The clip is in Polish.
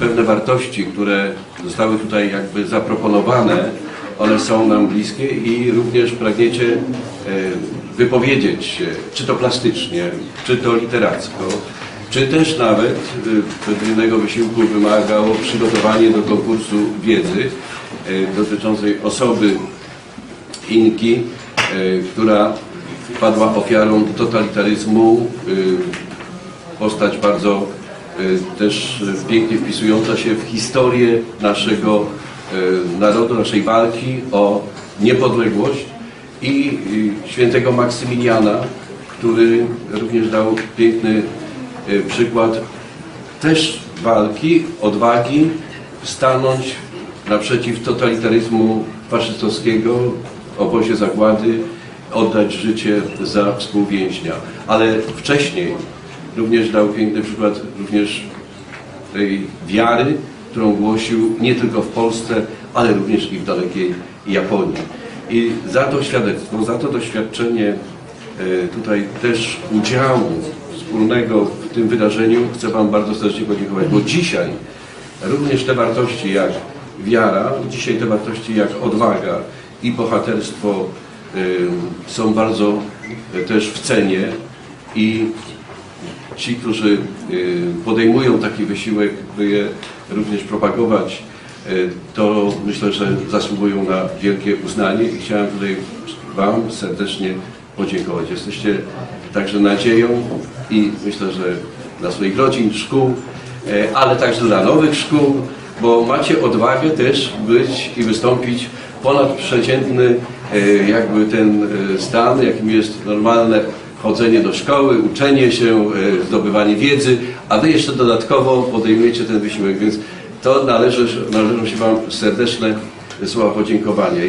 Pewne wartości, które zostały tutaj jakby zaproponowane, one są nam bliskie i również pragniecie e, wypowiedzieć się, czy to plastycznie, czy to literacko, czy też nawet pewnego wysiłku wymagało przygotowanie do konkursu wiedzy e, dotyczącej osoby Inki, e, która padła ofiarą totalitaryzmu, postać bardzo też e, pięknie wpisująca się w historię naszego e, narodu, naszej walki o niepodległość i e, świętego Maksymiliana, który również dał piękny przykład też walki, odwagi stanąć naprzeciw totalitaryzmu faszystowskiego obozie zagłady, oddać życie za współwięźnia. Ale wcześniej również dał piękny przykład również tej wiary, którą głosił nie tylko w Polsce, ale również i w dalekiej Japonii. I za to świadectwo, za to doświadczenie e, tutaj też udziału wspólnego w tym wydarzeniu chcę Wam bardzo serdecznie podziękować, bo dzisiaj również te wartości jak wiara, dzisiaj te wartości jak odwaga i bohaterstwo y, są bardzo też w cenie i ci, którzy y, podejmują taki wysiłek, by je również propagować, y, to myślę, że zasługują na wielkie uznanie i chciałem tutaj Wam serdecznie podziękować. Jesteście także nadzieją i myślę, że dla swoich rodzin, szkół, e, ale także dla nowych szkół, bo macie odwagę też być i wystąpić ponadprzeciętny e, jakby ten stan, jakim jest normalne chodzenie do szkoły, uczenie się, e, zdobywanie wiedzy, a wy jeszcze dodatkowo podejmujecie ten wysiłek, więc to należy, należą się Wam serdeczne słowa podziękowania.